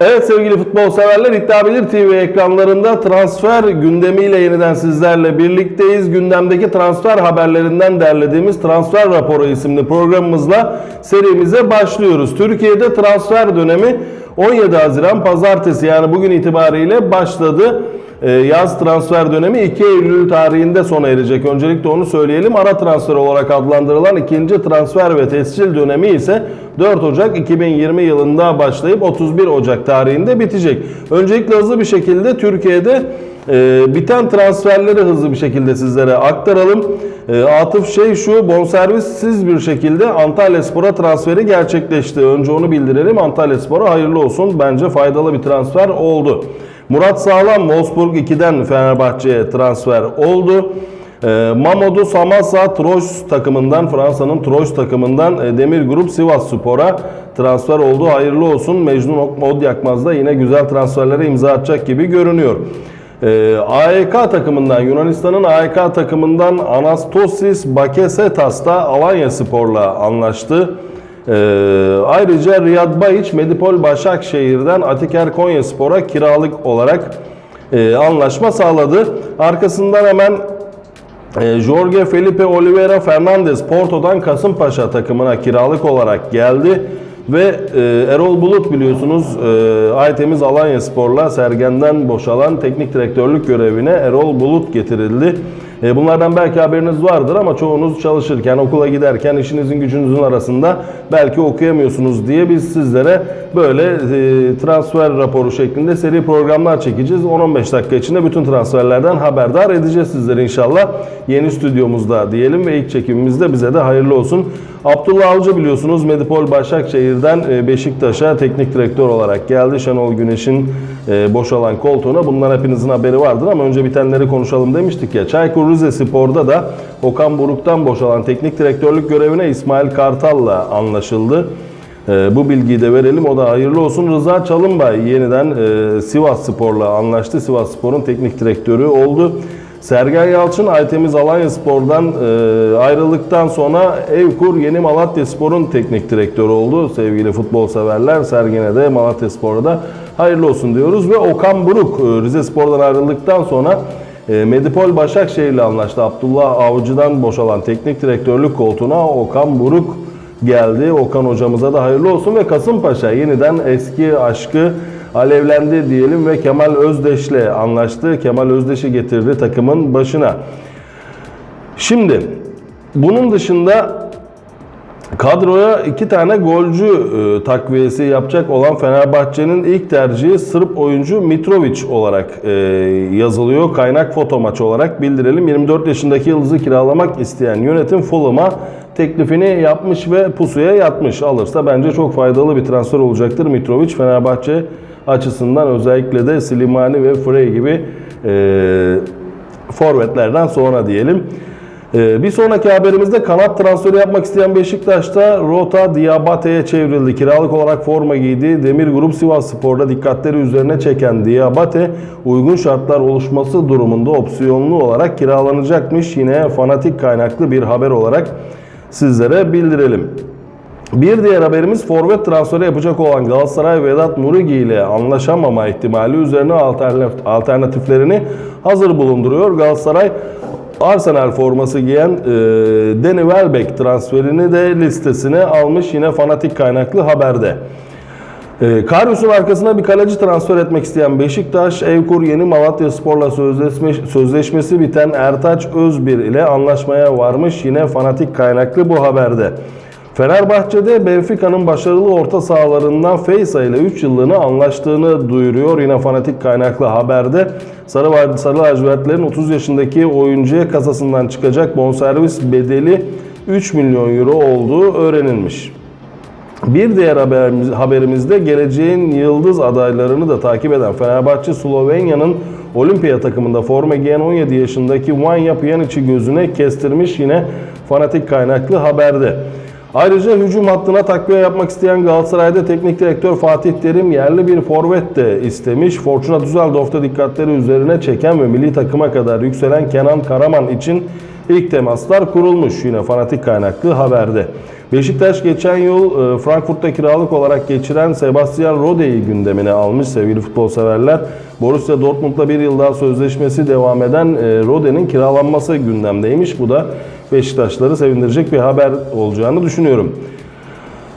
Evet sevgili futbol severler İddia TV ekranlarında transfer gündemiyle yeniden sizlerle birlikteyiz. Gündemdeki transfer haberlerinden derlediğimiz Transfer Raporu isimli programımızla serimize başlıyoruz. Türkiye'de transfer dönemi 17 Haziran Pazartesi yani bugün itibariyle başladı. Ee, Yaz transfer dönemi 2 Eylül tarihinde sona erecek. Öncelikle onu söyleyelim. Ara transfer olarak adlandırılan ikinci transfer ve tescil dönemi ise 4 Ocak 2020 yılında başlayıp 31 Ocak tarihinde bitecek. Öncelikle hızlı bir şekilde Türkiye'de e, biten transferleri hızlı bir şekilde sizlere aktaralım. E, Atıf şey şu bonservissiz bir şekilde Antalya Spor'a transferi gerçekleşti. Önce onu bildirelim. Antalya Spor'a hayırlı olsun. Bence faydalı bir transfer oldu. Murat Sağlam Wolfsburg 2'den Fenerbahçe'ye transfer oldu. E, Mamadou Samassa Troyes takımından Fransa'nın Troyes takımından e, Demir Grup Sivas Spor'a transfer oldu. Hayırlı olsun. Mecnun Odyakmaz da yine güzel transferlere imza atacak gibi görünüyor. E, AEK takımından Yunanistan'ın AEK takımından Anastosis Bakesetas da Alanya Spor'la anlaştı. Ee, ayrıca Riyad Bayiç Medipol Başakşehir'den Atiker Konyaspor'a kiralık olarak e, anlaşma sağladı. Arkasından hemen e, Jorge Felipe Oliveira Fernandez Porto'dan Kasımpaşa takımına kiralık olarak geldi. Ve e, Erol Bulut biliyorsunuz e, Aytemiz Alanya Spor'la Sergen'den boşalan teknik direktörlük görevine Erol Bulut getirildi. E, bunlardan belki haberiniz vardır ama çoğunuz çalışırken, okula giderken işinizin gücünüzün arasında belki okuyamıyorsunuz diye biz sizlere böyle e, transfer raporu şeklinde seri programlar çekeceğiz. 10-15 dakika içinde bütün transferlerden haberdar edeceğiz sizleri inşallah. Yeni stüdyomuzda diyelim ve ilk çekimimizde bize de hayırlı olsun. Abdullah Avcı biliyorsunuz Medipol Başakşehir'den e, Beşiktaş'a teknik direktör olarak geldi. Şenol Güneş'in e, boşalan koltuğuna. Bundan hepinizin haberi vardır ama önce bitenleri konuşalım demiştik ya. Çaykur Rizespor'da da Okan Buruk'tan boşalan teknik direktörlük görevine İsmail Kartal'la anlaşıldı. E, bu bilgiyi de verelim. O da hayırlı olsun. Rıza Çalınbay yeniden Sivas Spor'la anlaştı. Sivas Spor'un teknik direktörü oldu. Sergen Yalçın Aytemiz Alanya Spor'dan e, ayrıldıktan sonra Evkur Yeni Malatya Spor'un teknik direktörü oldu. Sevgili futbol severler Sergen'e de Malatya Spor'a da hayırlı olsun diyoruz. Ve Okan Buruk e, Rize Spor'dan ayrıldıktan sonra e, Medipol Başakşehir ile anlaştı. Abdullah Avcı'dan boşalan teknik direktörlük koltuğuna Okan Buruk geldi. Okan hocamıza da hayırlı olsun ve Kasımpaşa yeniden eski aşkı alevlendi diyelim ve Kemal Özdeş'le anlaştı. Kemal Özdeş'i getirdi takımın başına. Şimdi bunun dışında kadroya iki tane golcü e, takviyesi yapacak olan Fenerbahçe'nin ilk tercihi Sırp oyuncu Mitrovic olarak e, yazılıyor. Kaynak foto maç olarak bildirelim. 24 yaşındaki yıldızı kiralamak isteyen yönetim Fulham'a teklifini yapmış ve pusuya yatmış. Alırsa bence çok faydalı bir transfer olacaktır Mitrovic. Fenerbahçe açısından özellikle de Slimani ve Frey gibi e, forvetlerden sonra diyelim. E, bir sonraki haberimizde kanat transferi yapmak isteyen Beşiktaş'ta Rota Diabate'ye çevrildi. Kiralık olarak forma giydi. Demir Grup Sivas Spor'da dikkatleri üzerine çeken Diabate uygun şartlar oluşması durumunda opsiyonlu olarak kiralanacakmış. Yine fanatik kaynaklı bir haber olarak sizlere bildirelim. Bir diğer haberimiz forvet transferi yapacak olan Galatasaray Vedat Murigi ile anlaşamama ihtimali üzerine alternatif, alternatiflerini hazır bulunduruyor. Galatasaray Arsenal forması giyen e, Danny Welbeck transferini de listesine almış yine fanatik kaynaklı haberde. E, Karius'un arkasına bir kaleci transfer etmek isteyen Beşiktaş, Evkur Yeni Malatya Spor'la sözleşme, sözleşmesi biten Ertaç Özbir ile anlaşmaya varmış yine fanatik kaynaklı bu haberde. Fenerbahçe'de Benfica'nın başarılı orta sahalarından Feysa ile 3 yıllığına anlaştığını duyuruyor. Yine fanatik kaynaklı haberde Sarı, Sarı lacivertlerin 30 yaşındaki oyuncuya kasasından çıkacak bonservis bedeli 3 milyon euro olduğu öğrenilmiş. Bir diğer haberimiz, haberimizde geleceğin yıldız adaylarını da takip eden Fenerbahçe Slovenya'nın Olimpiya takımında forma giyen 17 yaşındaki Vanya Pjanic'i gözüne kestirmiş yine fanatik kaynaklı haberde. Ayrıca hücum hattına takviye yapmak isteyen Galatasaray'da teknik direktör Fatih Terim yerli bir forvet de istemiş. Fortuna Düsseldorf'ta dikkatleri üzerine çeken ve milli takıma kadar yükselen Kenan Karaman için ilk temaslar kurulmuş yine fanatik kaynaklı haberde. Beşiktaş geçen yıl e, Frankfurt'ta kiralık olarak geçiren Sebastian Rode'yi gündemine almış sevgili futbol severler. Borussia Dortmund'la bir yıl daha sözleşmesi devam eden e, Rode'nin kiralanması gündemdeymiş. Bu da Beşiktaşları sevindirecek bir haber olacağını düşünüyorum.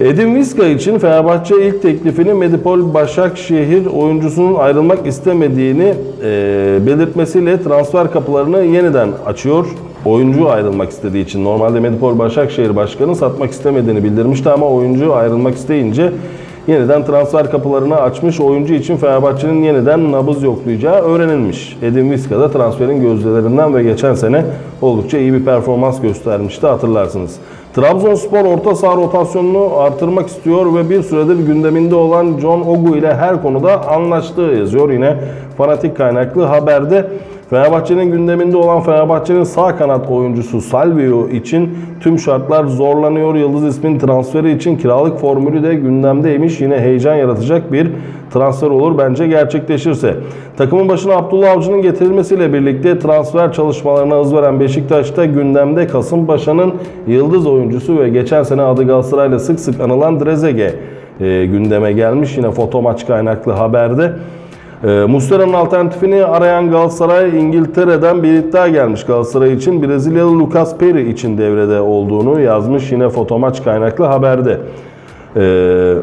Edin Viska için Fenerbahçe ilk teklifini Medipol Başakşehir oyuncusunun ayrılmak istemediğini e, belirtmesiyle transfer kapılarını yeniden açıyor. Oyuncu ayrılmak istediği için normalde Medipol Başakşehir Başkanı satmak istemediğini bildirmişti ama oyuncu ayrılmak isteyince yeniden transfer kapılarını açmış. Oyuncu için Fenerbahçe'nin yeniden nabız yoklayacağı öğrenilmiş. Edin Viska da transferin gözdelerinden ve geçen sene oldukça iyi bir performans göstermişti hatırlarsınız. Trabzonspor orta saha rotasyonunu artırmak istiyor ve bir süredir gündeminde olan John Ogu ile her konuda anlaştığı yazıyor yine fanatik kaynaklı haberde. Fenerbahçe'nin gündeminde olan Fenerbahçe'nin sağ kanat oyuncusu Salvio için tüm şartlar zorlanıyor. Yıldız ismin transferi için kiralık formülü de gündemdeymiş. Yine heyecan yaratacak bir transfer olur bence gerçekleşirse. Takımın başına Abdullah Avcı'nın getirilmesiyle birlikte transfer çalışmalarına hız veren Beşiktaş'ta gündemde Kasımpaşa'nın yıldız oyuncusu ve geçen sene adı Galatasaray'la sık sık anılan Drezege e, gündeme gelmiş. Yine foto maç kaynaklı haberde. E, Muslera'nın alternatifini arayan Galatasaray İngiltere'den bir iddia gelmiş Galatasaray için. Brezilyalı Lucas Perry için devrede olduğunu yazmış yine fotomaç kaynaklı haberde. E,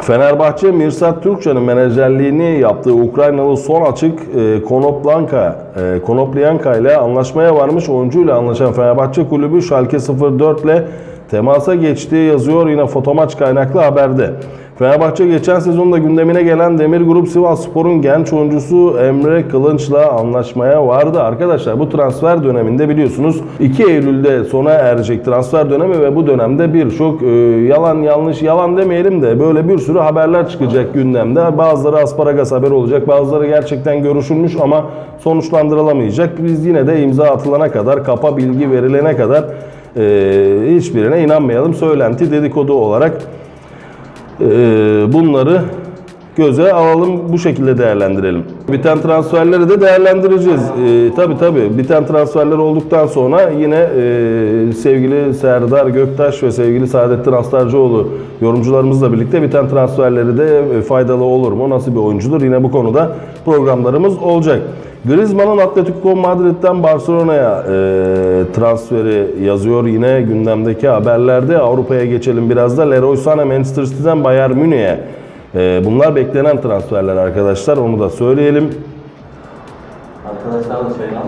Fenerbahçe Mirsat Türkçe'nin menajerliğini yaptığı Ukraynalı son açık e, Konoplanka, e, Konoplyanka ile anlaşmaya varmış. Oyuncuyla anlaşan Fenerbahçe kulübü Schalke 04 ile temasa geçtiği yazıyor yine fotomaç kaynaklı haberde. Fenerbahçe geçen sezonda gündemine gelen Demir Grup Sivas Spor'un genç oyuncusu Emre Kılınç'la anlaşmaya vardı. Arkadaşlar bu transfer döneminde biliyorsunuz 2 Eylül'de sona erecek transfer dönemi ve bu dönemde birçok e, yalan yanlış yalan demeyelim de böyle bir sürü haberler çıkacak gündemde. Bazıları asparagas haber olacak bazıları gerçekten görüşülmüş ama sonuçlandırılamayacak. Biz yine de imza atılana kadar kapa bilgi verilene kadar e, hiçbirine inanmayalım. Söylenti dedikodu olarak bunları göze alalım bu şekilde değerlendirelim. Biten transferleri de değerlendireceğiz. Ee, tabii tabii biten transferler olduktan sonra yine e, sevgili Serdar Göktaş ve sevgili Saadettin Astarcıoğlu yorumcularımızla birlikte biten transferleri de e, faydalı olur mu? Nasıl bir oyuncudur? Yine bu konuda programlarımız olacak. Griezmann'ın Atletico Madrid'den Barcelona'ya e, transferi yazıyor yine gündemdeki haberlerde. Avrupa'ya geçelim biraz da. Leroy Sané Manchester City'den Bayern Münih'e. E, bunlar beklenen transferler arkadaşlar onu da söyleyelim. Arkadaşlar da çayını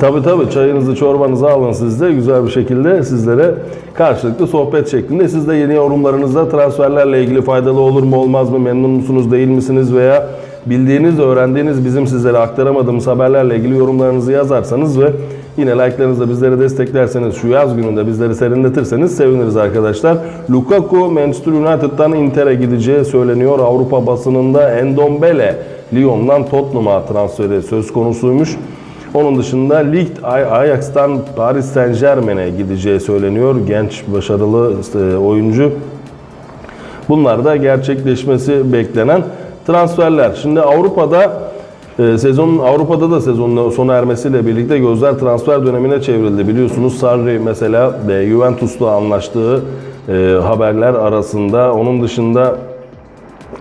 Tabii tabii çayınızı çorbanızı alın siz de güzel bir şekilde sizlere karşılıklı sohbet şeklinde siz de yeni yorumlarınızda transferlerle ilgili faydalı olur mu olmaz mı memnun musunuz değil misiniz veya bildiğiniz öğrendiğiniz bizim sizlere aktaramadığımız haberlerle ilgili yorumlarınızı yazarsanız ve yine like'larınızla bizleri desteklerseniz şu yaz gününde bizleri serinletirseniz seviniriz arkadaşlar. Lukaku Manchester United'dan Inter'e gideceği söyleniyor. Avrupa basınında Endombele Lyon'dan Tottenham'a transferi söz konusuymuş. Onun dışında lig Ajax'tan Paris Saint Germain'e gideceği söyleniyor. Genç, başarılı oyuncu. Bunlar da gerçekleşmesi beklenen transferler. Şimdi Avrupa'da e, sezonun Avrupa'da da sezonun sona ermesiyle birlikte gözler transfer dönemine çevrildi. Biliyorsunuz Sarri mesela e, Juventus'la anlaştığı e, haberler arasında. Onun dışında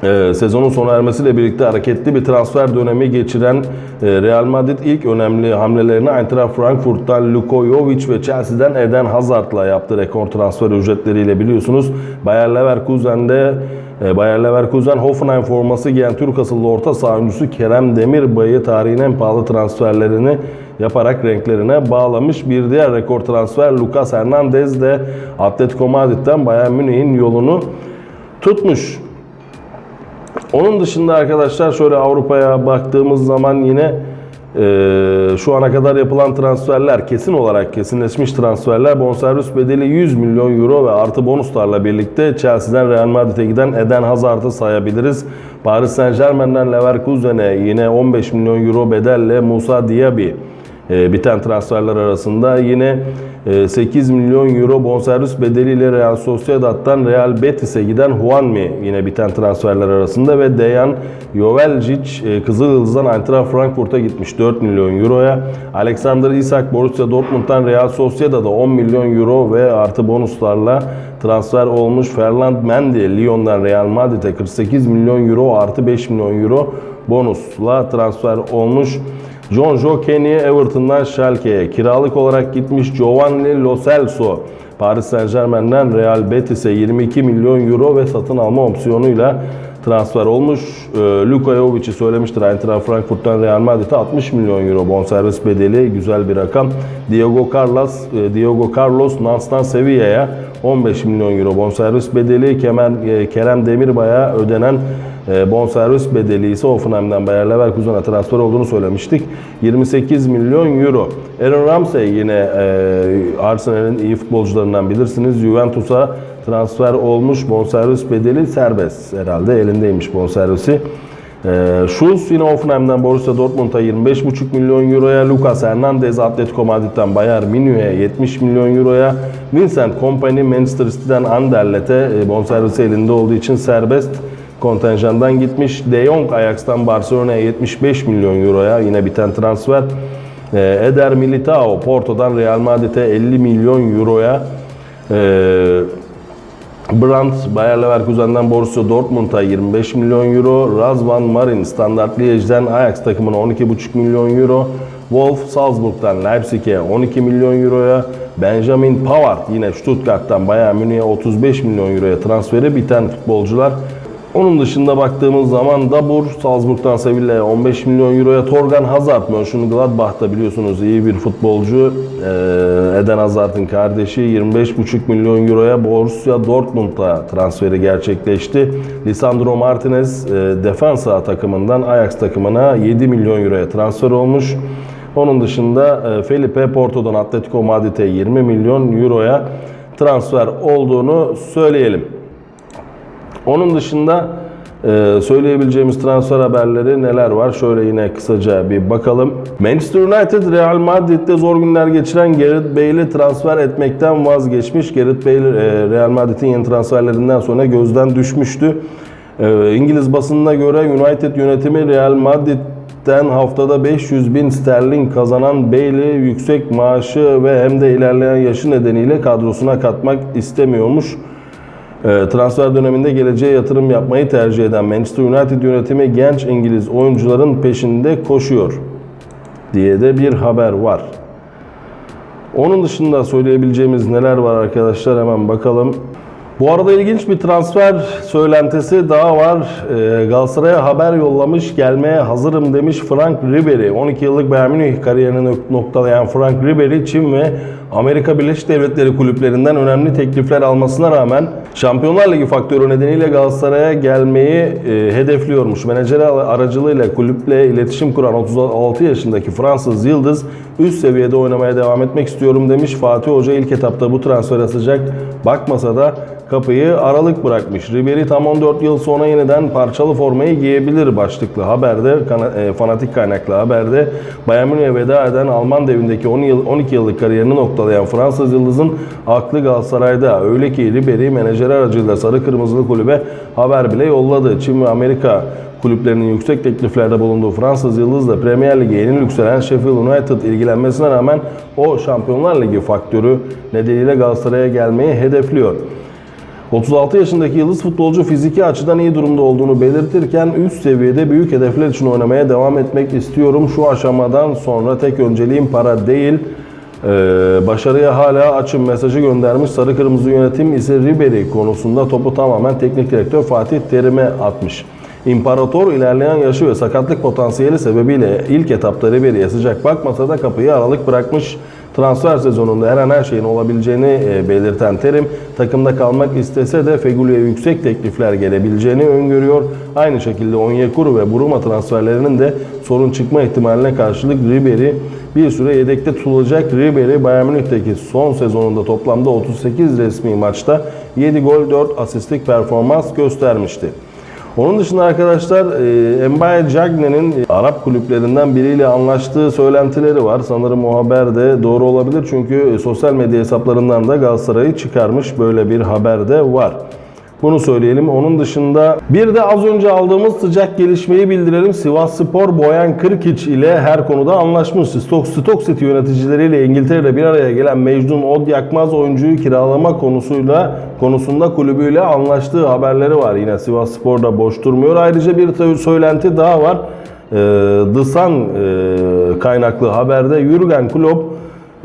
ee, sezonun sona ermesiyle birlikte hareketli bir transfer dönemi geçiren e, Real Madrid ilk önemli hamlelerini Eintracht Frankfurt'tan Luko Jovic ve Chelsea'den Eden Hazard'la yaptı rekor transfer ücretleriyle biliyorsunuz. Bayer Leverkusen'de e, Bayer Leverkusen Hoffenheim forması giyen Türk asıllı orta saha oyuncusu Kerem Demirbay'ı tarihin en pahalı transferlerini yaparak renklerine bağlamış. Bir diğer rekor transfer Lucas Hernandez de Atletico Madrid'den Bayern Münih'in yolunu tutmuş. Onun dışında arkadaşlar şöyle Avrupa'ya baktığımız zaman yine e, şu ana kadar yapılan transferler kesin olarak kesinleşmiş transferler bonservis bedeli 100 milyon euro ve artı bonuslarla birlikte Chelsea'den Real Madrid'e giden Eden Hazard'ı sayabiliriz. Paris Saint Germain'den Leverkusen'e yine 15 milyon euro bedelle Musa Diaby biten transferler arasında. Yine e, 8 milyon euro bonservis bedeliyle Real Sociedad'dan Real Betis'e giden Juanmi yine biten transferler arasında ve Dejan Joveljic e, Kızılyıldız'dan Eintracht Frankfurt'a gitmiş 4 milyon euroya. Alexander Isak Borussia Dortmund'dan Real Sociedad'a 10 milyon euro ve artı bonuslarla transfer olmuş. Ferland Mendy Lyon'dan Real Madrid'e 48 milyon euro artı 5 milyon euro bonusla transfer olmuş. John Joe Kenny Everton'dan Schalke'ye kiralık olarak gitmiş Giovanni Lo Celso Paris Saint Germain'den Real Betis'e 22 milyon euro ve satın alma opsiyonuyla transfer olmuş. Ee, Luka Jovic'i söylemiştir Eintracht Frankfurt'tan Real Madrid'e 60 milyon euro bonservis bedeli güzel bir rakam. Diego Carlos e, Diego Carlos Nance'dan Sevilla'ya 15 milyon euro bonservis bedeli. Kemal, e, Kerem Demirbay'a ödenen e, bonservis bedeli ise Hoffenheim'den Bayer Leverkusen'a transfer olduğunu söylemiştik. 28 milyon euro. Aaron Ramsey yine e, Arsenal'in iyi futbolcularından bilirsiniz. Juventus'a transfer olmuş. Bonservis bedeli serbest herhalde. Elindeymiş bonservisi. E, Schulz yine Hoffenheim'den Borussia Dortmund'a 25,5 milyon euroya, Lucas Hernandez Atletico Madrid'den Bayern Münih'e 70 milyon euroya, Vincent Kompany Manchester City'den Anderlet'e e, bonservisi elinde olduğu için serbest kontenjandan gitmiş. De Jong Ajax'tan Barcelona'ya 75 milyon euroya yine biten transfer. Ee, Eder Militao Porto'dan Real Madrid'e 50 milyon euroya. Ee, Brandt Bayer Leverkusen'den Borussia Dortmund'a 25 milyon euro. Razvan Marin Standard Liège'den Ajax takımına 12,5 milyon euro. Wolf Salzburg'dan Leipzig'e 12 milyon euroya. Benjamin Pavard yine Stuttgart'tan Bayern Münih'e 35 milyon euroya transferi biten futbolcular. Onun dışında baktığımız zaman Dabur Salzburg'dan Sevilla'ya 15 milyon euroya Torgan Hazard Mönchengladbach'ta biliyorsunuz iyi bir futbolcu Ee, Eden Hazard'ın kardeşi 25,5 milyon euroya Borussia Dortmund'a transferi gerçekleşti. Lisandro Martinez e, takımından Ajax takımına 7 milyon euroya transfer olmuş. Onun dışında e, Felipe Porto'dan Atletico Madrid'e 20 milyon euroya transfer olduğunu söyleyelim. Onun dışında e, söyleyebileceğimiz transfer haberleri neler var? Şöyle yine kısaca bir bakalım. Manchester United Real Madrid'de zor günler geçiren Gareth Bale'i transfer etmekten vazgeçmiş. Gareth Bale e, Real Madrid'in yeni transferlerinden sonra gözden düşmüştü. E, İngiliz basınına göre United yönetimi Real Madrid'den haftada 500 bin sterlin kazanan Bale'i yüksek maaşı ve hem de ilerleyen yaşı nedeniyle kadrosuna katmak istemiyormuş. E, Transfer döneminde geleceğe yatırım yapmayı tercih eden Manchester United yönetimi genç İngiliz oyuncuların peşinde koşuyor diye de bir haber var. Onun dışında söyleyebileceğimiz neler var arkadaşlar hemen bakalım. Bu arada ilginç bir transfer söylentisi daha var. Ee, Galatasaray'a haber yollamış, gelmeye hazırım demiş Frank Ribery. 12 yıllık Bayern Münih kariyerini noktalayan Frank Ribery, Çin ve Amerika Birleşik Devletleri kulüplerinden önemli teklifler almasına rağmen Şampiyonlar Ligi faktörü nedeniyle Galatasaray'a gelmeyi e, hedefliyormuş. Menajeri aracılığıyla kulüple iletişim kuran 36 yaşındaki Fransız Yıldız üst seviyede oynamaya devam etmek istiyorum demiş. Fatih Hoca ilk etapta bu transfere sıcak bakmasa da kapıyı aralık bırakmış. Ribery tam 14 yıl sonra yeniden parçalı formayı giyebilir başlıklı haberde, e, fanatik kaynaklı haberde Bayern Münih'e veda eden Alman devindeki 10 yıl, 12 yıllık kariyerini noktalayan Fransız Yıldız'ın aklı Galatasaray'da. Öyle ki Ribery menajeri aracılığıyla Sarı Kırmızılı kulübe haber bile yolladı. Çin ve Amerika kulüplerinin yüksek tekliflerde bulunduğu Fransız Yıldız'la Premier Lig'e yeni yükselen Sheffield United ilgilenmesine rağmen o Şampiyonlar Ligi faktörü nedeniyle Galatasaray'a gelmeyi hedefliyor. 36 yaşındaki yıldız futbolcu fiziki açıdan iyi durumda olduğunu belirtirken üst seviyede büyük hedefler için oynamaya devam etmek istiyorum. Şu aşamadan sonra tek önceliğim para değil. Ee, başarıya hala açım mesajı göndermiş. Sarı Kırmızı yönetim ise Ribery konusunda topu tamamen teknik direktör Fatih Terim'e atmış. İmparator ilerleyen yaşı ve sakatlık potansiyeli sebebiyle ilk etapta Ribery'e sıcak bakmasa da kapıyı aralık bırakmış. Transfer sezonunda her an her şeyin olabileceğini e, belirten Terim, takımda kalmak istese de Fegüli'ye yüksek teklifler gelebileceğini öngörüyor. Aynı şekilde Onyekuru ve Buruma transferlerinin de sorun çıkma ihtimaline karşılık Ribery bir süre yedekte tutulacak. Ribery Bayern Münih'teki son sezonunda toplamda 38 resmi maçta 7 gol 4 asistlik performans göstermişti. Onun dışında arkadaşlar e, Mbaye Cagne'nin e, Arap kulüplerinden biriyle anlaştığı söylentileri var. Sanırım o haber de doğru olabilir çünkü e, sosyal medya hesaplarından da Galatasaray'ı çıkarmış böyle bir haber de var. Bunu söyleyelim. Onun dışında bir de az önce aldığımız sıcak gelişmeyi bildirelim. Sivas Spor Boyan Kırkiç ile her konuda anlaşmış. Stok, Stock City yöneticileriyle İngiltere'de bir araya gelen Mecnun Od Yakmaz oyuncuyu kiralama konusuyla konusunda kulübüyle anlaştığı haberleri var. Yine Sivas Spor'da boş durmuyor. Ayrıca bir söylenti daha var. Ee, The Sun e, kaynaklı haberde Jurgen Klopp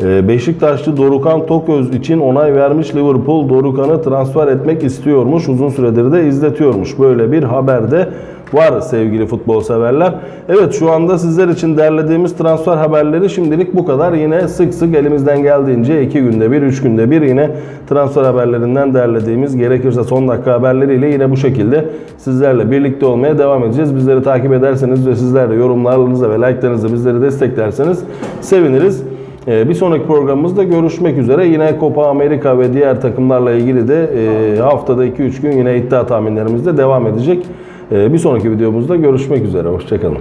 Beşiktaşlı Dorukan Toköz için onay vermiş Liverpool Dorukan'ı transfer etmek istiyormuş. Uzun süredir de izletiyormuş. Böyle bir haber de var sevgili futbol severler. Evet şu anda sizler için derlediğimiz transfer haberleri şimdilik bu kadar. Yine sık sık elimizden geldiğince 2 günde bir, 3 günde bir yine transfer haberlerinden derlediğimiz gerekirse son dakika haberleriyle yine bu şekilde sizlerle birlikte olmaya devam edeceğiz. Bizleri takip ederseniz ve sizler de yorumlarınızla ve like'larınızla bizleri desteklerseniz seviniriz. Ee, Bir sonraki programımızda görüşmek üzere. Yine Copa Amerika ve diğer takımlarla ilgili de e, haftada 2-3 gün yine iddia tahminlerimizde devam edecek. Ee, Bir sonraki videomuzda görüşmek üzere. Hoşçakalın.